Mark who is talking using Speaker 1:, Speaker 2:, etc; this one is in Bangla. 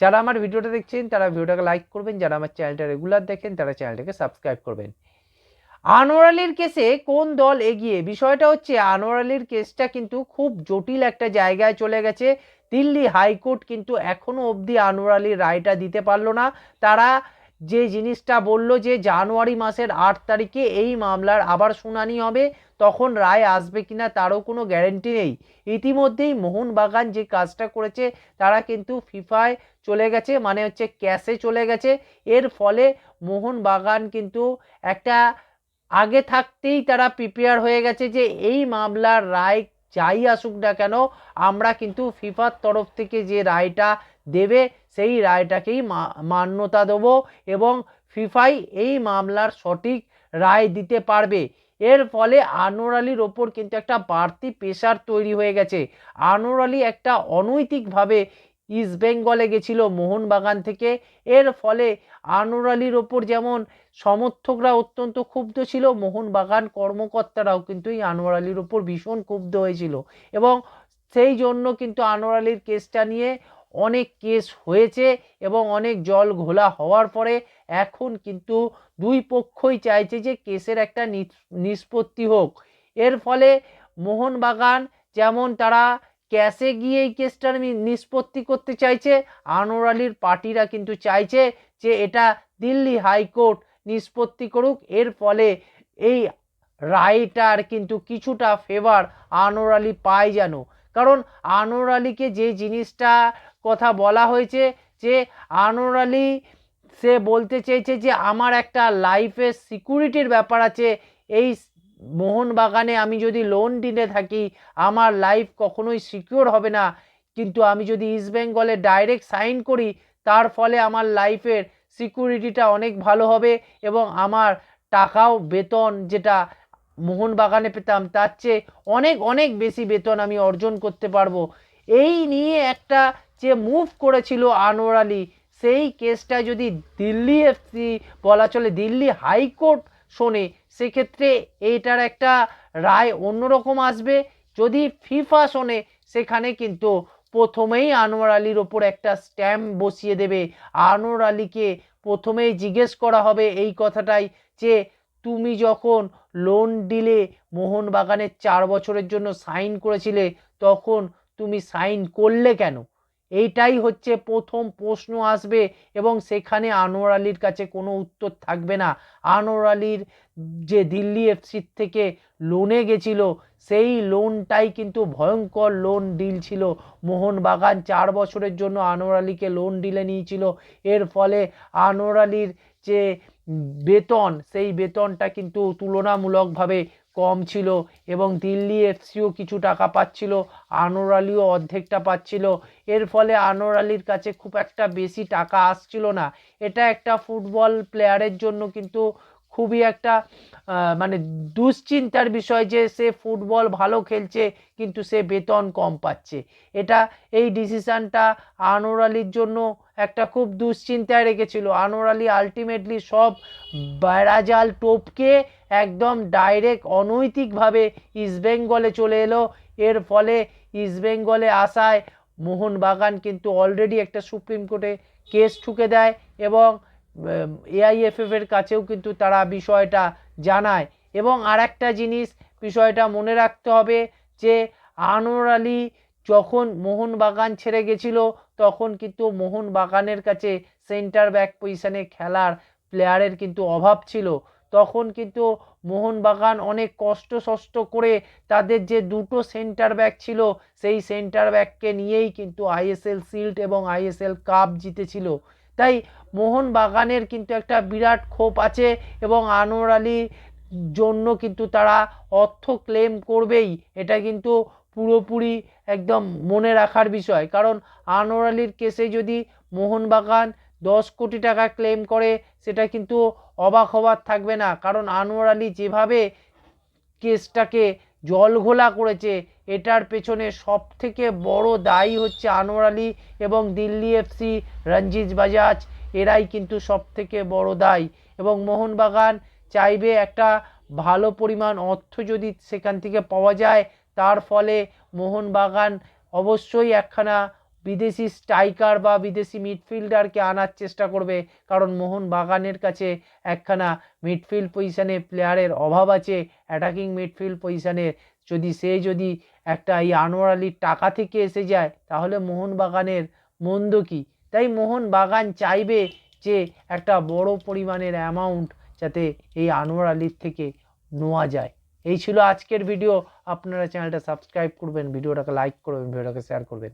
Speaker 1: যারা আমার ভিডিওটা দেখছেন, তারা ভিডিওটাকে লাইক করবেন। যারা আমার চ্যানেলটা রেগুলার দেখেন, তারা চ্যানেলটাকে সাবস্ক্রাইব করবেন। আনোয়ার আলীর কেসে কোন দল এগিয়ে? বিষয়টা হচ্ছে, আনোয়ার আলীর কেসটা কিন্তু খুব জটিল একটা জায়গায় চলে গেছে। দিল্লি হাইকোর্ট কিন্তু এখনও অবধি আনোয়ার আলীর রায়টা দিতে পারল না। তারা যে জিনিসটা বলল যে জানুয়ারি মাসের আট তারিখে এই মামলার আবার শুনানি হবে, তখন রায় আসবে কিনা তারও কোনো গ্যারেন্টি নেই। ইতিমধ্যেই মোহনবাগান যে কাজটা করেছে, তারা কিন্তু ফিফায় চলে গেছে মানে হচ্ছে ক্যাশে চলে গেছে। এর ফলে মোহনবাগান কিন্তু একটা আগে থাকতেই তারা প্রিপেয়ার হয়ে গেছে যে এই মামলার রায় যাই আসুক না কেন, আমরা কিন্তু ফিফার তরফ থেকে যে রায়টা দেবে, সেই রায়টাকেই মান্যতা দেবো এবং ফিফাই এই মামলার সঠিক রায় দিতে পারবে। এর ফলে আনোয়ার আলীর ওপর কিন্তু একটা বাড়তি প্রেশার তৈরি হয়ে গেছে। আনোয়ার আলী একটা অনৈতিকভাবে ইস্ট বেঙ্গলে গেছিল মোহনবাগান থেকে। এর ফলে আনোয়ার আলীর ওপর যেমন সমর্থকরা অত্যন্ত ক্ষুব্ধ ছিল, মোহনবাগান কর্মকর্তারাও কিন্তু এই আনোয়ার আলীর ওপর ভীষণ ক্ষুব্ধ হয়েছিল এবং সেই জন্য কিন্তু আনোয়ার আলীর কেসটা নিয়ে অনেক কেস হয়েছে এবং অনেক জল ঘোলা হওয়ার পরে এখন কিন্তু দুই পক্ষই চাইছে যে কেসের একটা নিষ্পত্তি হোক। এর ফলে মোহনবাগান যেমন তারা ক্যাশে গিয়ে এই কেসটার নিষ্পত্তি করতে চাইছে, আনোয়ার আলীর পার্টিরা কিন্তু চাইছে যে এটা দিল্লি হাইকোর্ট নিষ্পত্তি করুক। এর ফলে এই রায়টার কিন্তু কিছুটা ফেভার আনোয়ার আলী পায় যেন। কারণ আনোয়ার আলীকে যে জিনিসটা কথা বলা হয়েছে যে আনোয়ার আলী, সে বলতে চেয়েছে যে আমার একটা লাইফের সিকিউরিটির ব্যাপার আছে। এই মোহনবাগানে আমি যদি লোন দিতে থাকি, আমার লাইফ কখনোই সিকিওর হবে না। কিন্তু আমি যদি ইস্ট বেঙ্গলে ডাইরেক্ট সাইন করি, তার ফলে আমার লাইফের সিকিউরিটিটা অনেক ভালো হবে এবং আমার টাকাও বেতন যেটা মোহনবাগানে পেতাম, তার চেয়ে অনেক অনেক বেশি বেতন আমি অর্জন করতে পারব। এই নিয়ে একটা যে মুভ করেছিল আনোয়ার আলী, সেই কেসটা যদি দিল্লি এফসি বলা চলে, দিল্লি হাইকোর্ট শোনে, সেক্ষেত্রে এইটার একটা রায় অন্যরকম আসবে। যদি ফিফা শোনে, সেখানে কিন্তু প্রথমেই আনোয়ার আলীর ওপর একটা স্ট্যাম্প বসিয়ে দেবে। আনোয়ার আলীকে প্রথমেই জিজ্ঞেস করা হবে এই কথাটাই যে তুমি যখন লোন দিলে মোহনবাগানের চার বছরের জন্য সাইন করেছিলে, তখন তুমি সাইন করলে কেন? এইটাই হচ্ছে প্রথম প্রশ্ন আসবে এবং সেখানে আনোয়ার আলীর কাছে কোনো উত্তর থাকবে না। আনোয়ার আলীর যে দিল্লি এফসির থেকে লোনে গেছিল, সেই লোনটাই কিন্তু ভয়ঙ্কর লোন ডিল ছিল। মোহনবাগান চার বছরের জন্য আনোয়ার আলীকে লোন ডিলে নিয়েছিল। এর ফলে আনোয়ার আলীর যে বেতন, সেই বেতনটা কিন্তু তুলনামূলকভাবে কম ছিল এবং দিল্লি এফসিও কিছু টাকা পাচ্ছিল আনোর আলীও অর্ধেকটা পাচ্ছিল। এর ফলে আনোর আলীর কাছে খুব একটা বেশি টাকা আসছিল না। এটা একটা ফুটবল প্লেয়ারের জন্য কিন্তু খুবই একটা মানে দুশ্চিন্তার বিষয় যে সে ফুটবল ভালো খেলছে, কিন্তু সে বেতন কম পাচ্ছে। এটা, এই ডিসিশানটা আনোয়ার আলীর জন্য একটা খুব দুশ্চিন্তায় রেখেছিল। আনোয়ার আলী আলটিমেটলি সব বেড়াজাল টোপকে একদম ডাইরেক্ট অনৈতিকভাবে ইস্টবেঙ্গলে চলে এলো। এর ফলে ইস্টবেঙ্গলে আসায় মোহনবাগান কিন্তু অলরেডি একটা সুপ্রিম কোর্টে কেস ঠুকে দেয় এবং এআইএফএফ এর কাছেও কিন্তু তারা বিষয়টা জানায়। এবং আর একটা জিনিস বিষয়টা মনে রাখতে হবে যে, আনোয়ার আলী যখন মোহনবাগান ছেড়ে গেছিল, তখন কিন্তু মোহনবাগানের কাছে সেন্টার ব্যাক পজিশানে খেলার প্লেয়ারের কিন্তু অভাব ছিল। তখন কিন্তু মোহনবাগান অনেক কষ্ট সষ্ট করে তাদের যে দুটো সেন্টার ব্যাক ছিল, সেই সেন্টার ব্যাককে নিয়েই কিন্তু আইএসএল সিল্ড এবং আইএসএল কাপ জিতেছিল। তাই মোহনবাগানের কিন্তু একটা বিরাট ক্ষোভ আছে এবং আনোয়ার আলীর জন্য কিন্তু তারা অর্থ ক্লেম করবেই। এটা কিন্তু পুরোপুরি একদম মনে রাখার বিষয়। কারণ আনোয়ার আলীর কেসে যদি মোহনবাগান দশ কোটি টাকা ক্লেম করে, সেটা কিন্তু অবাক হবার থাকবে না। কারণ আনোয়ার আলী যেভাবে কেসটাকে জলঘোলা করেছে। এটার পেছনে সব থেকে বড় দায়ী হচ্ছে আনোয়ার আলী এবং দিল্লি এফসি রঞ্জিত বাজাজ। এরাই কিন্তু সব থেকে বড় দায়ী। এবং মোহনবাগান চাইবে একটা ভালো পরিমাণ অর্থ যদি সেখান থেকে পাওয়া যায়। তার ফলে মোহনবাগান অবশ্যই একখানা বিদেশি স্ট্রাইকার বা বিদেশি মিডফিল্ডারকে আনার চেষ্টা করবে, কারণ মোহন বাগানের কাছে একখানা মিডফিল্ড পজিশনে প্লেয়ারের অভাব আছে অ্যাটাকিং মিডফিল্ড পজিশনের যদি সে যদি একটা এই আনোয়ার আলীর টাকা থেকে এসে যায়, তাহলে মোহন বাগানের মন্দ কী? তাই মোহন বাগান চাইবে যে একটা বড় পরিমাণের অ্যামাউন্ট যাতে এই আনোয়ার আলীর থেকে নেওয়া যায়। এই ছিল আজকের ভিডিও আপনারা চ্যানেলটা সাবস্ক্রাইব করবেন ভিডিওটাকে লাইক করবেন ভিডিওটাকে শেয়ার করবেন।